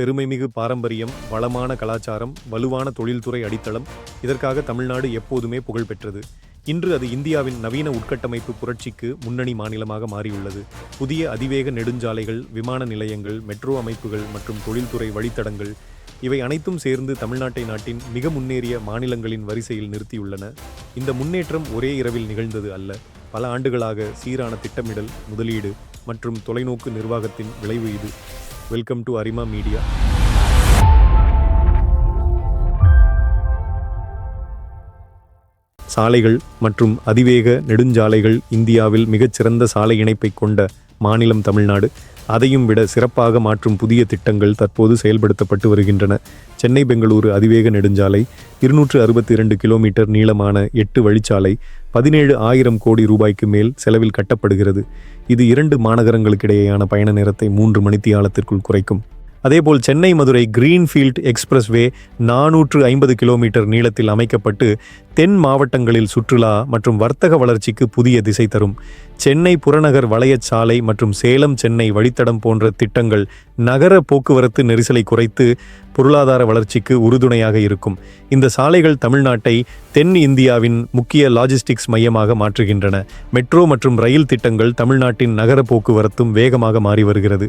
பெருமைமிகு பாரம்பரியம் வளமான கலாச்சாரம் வலுவான தொழில்துறை அடித்தளம் இதற்காக தமிழ்நாடு எப்போதுமே புகழ்பெற்றது இன்று அது இந்தியாவின் நவீன உட்கட்டமைப்பு புரட்சிக்கு முன்னணி மாநிலமாக மாறியுள்ளது. புதிய அதிவேக நெடுஞ்சாலைகள் விமான நிலையங்கள் மெட்ரோ அமைப்புகள் மற்றும் தொழில்துறை வழித்தடங்கள் இவை அனைத்தும் சேர்ந்து தமிழ்நாட்டை நாட்டின் மிக முன்னேறிய மாநிலங்களின் வரிசையில் நிறுத்தியுள்ளன. இந்த முன்னேற்றம் ஒரே இரவில் நிகழ்ந்தது அல்ல. பல ஆண்டுகளாக சீரான திட்டமிடல் முதலீடு மற்றும் தொலைநோக்கு நிர்வாகத்தின் விளைவு இது. வெல்கம் டு அரிமா மீடியா சாலைகள் மற்றும் அதிவேக நெடுஞ்சாலைகள் இந்தியாவில் மிகச்சிறந்த சாலை இணைப்பை கொண்ட மாநிலம் தமிழ்நாடு. அதையும் விட சிறப்பாக மாற்றும் புதிய திட்டங்கள் தற்போது செயல்படுத்தப்பட்டு வருகின்றன. சென்னை பெங்களூரு அதிவேக நெடுஞ்சாலை இருநூற்று அறுபத்தி இரண்டு கிலோமீட்டர் நீளமான எட்டு வழிச்சாலை பதினேழு ஆயிரம் கோடி ரூபாய்க்கு மேல் செலவில் கட்டப்படுகிறது. இது இரண்டு மாநகரங்களுக்கிடையேயான பயண நேரத்தை மூன்று மணித்தியாலத்திற்குள் குறைக்கும். அதேபோல் சென்னை மதுரை கிரீன்ஃபீல்ட் எக்ஸ்பிரஸ்வே நானூற்று ஐம்பது கிலோமீட்டர் நீளத்தில் அமைக்கப்பட்டு தென் மாவட்டங்களில் சுற்றுலா மற்றும் வர்த்தக வளர்ச்சிக்கு புதிய திசை தரும். சென்னை புறநகர் வளையச்சாலை மற்றும் சேலம் சென்னை வழித்தடம் போன்ற திட்டங்கள் நகர போக்குவரத்து நெரிசலை குறைத்து பொருளாதார வளர்ச்சிக்கு உறுதுணையாக இருக்கும். இந்த சாலைகள் தமிழ்நாட்டை தென் இந்தியாவின் முக்கிய லாஜிஸ்டிக்ஸ் மையமாக மாற்றுகின்றன. மெட்ரோ மற்றும் ரயில் திட்டங்கள் தமிழ்நாட்டின் நகர போக்குவரத்தும் வேகமாக மாறி வருகிறது.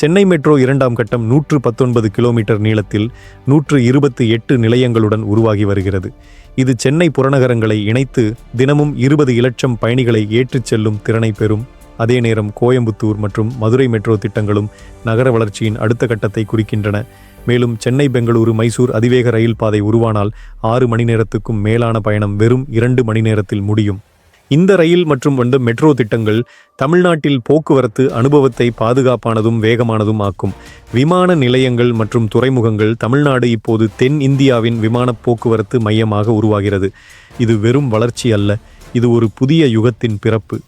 சென்னை மெட்ரோ இரண்டாம் கட்டம் நூற்று பத்தொன்பது கிலோமீட்டர் நீளத்தில் நூற்று இருபத்தி எட்டு நிலையங்களுடன் உருவாகி வருகிறது. இது சென்னை புறநகரங்களை இணைத்து தினமும் இருபது இலட்சம் பயணிகளை ஏற்றிச் செல்லும் திறனை பெறும். அதே நேரம் கோயம்புத்தூர் மற்றும் மதுரை மெட்ரோ திட்டங்களும் நகர வளர்ச்சியின் அடுத்த கட்டத்தை குறிக்கின்றன. மேலும் சென்னை பெங்களூரு மைசூர் அதிவேக ரயில் பாதை உருவானால் ஆறு மணி நேரத்துக்கும் மேலான பயணம் வெறும் இரண்டு மணி நேரத்தில் முடியும். இந்த ரயில் மற்றும் வந்து மெட்ரோ திட்டங்கள் தமிழ்நாட்டில் போக்குவரத்து அனுபவத்தை பாதுகாப்பானதும் வேகமானதும் ஆக்கும் விமான நிலையங்கள் மற்றும் துறைமுகங்கள் தமிழ்நாடு இப்போது தென் இந்தியாவின் விமான போக்குவரத்து மையமாக உருவாகிறது. இது வெறும் வளர்ச்சி அல்ல இது ஒரு புதிய யுகத்தின் பிறப்பு.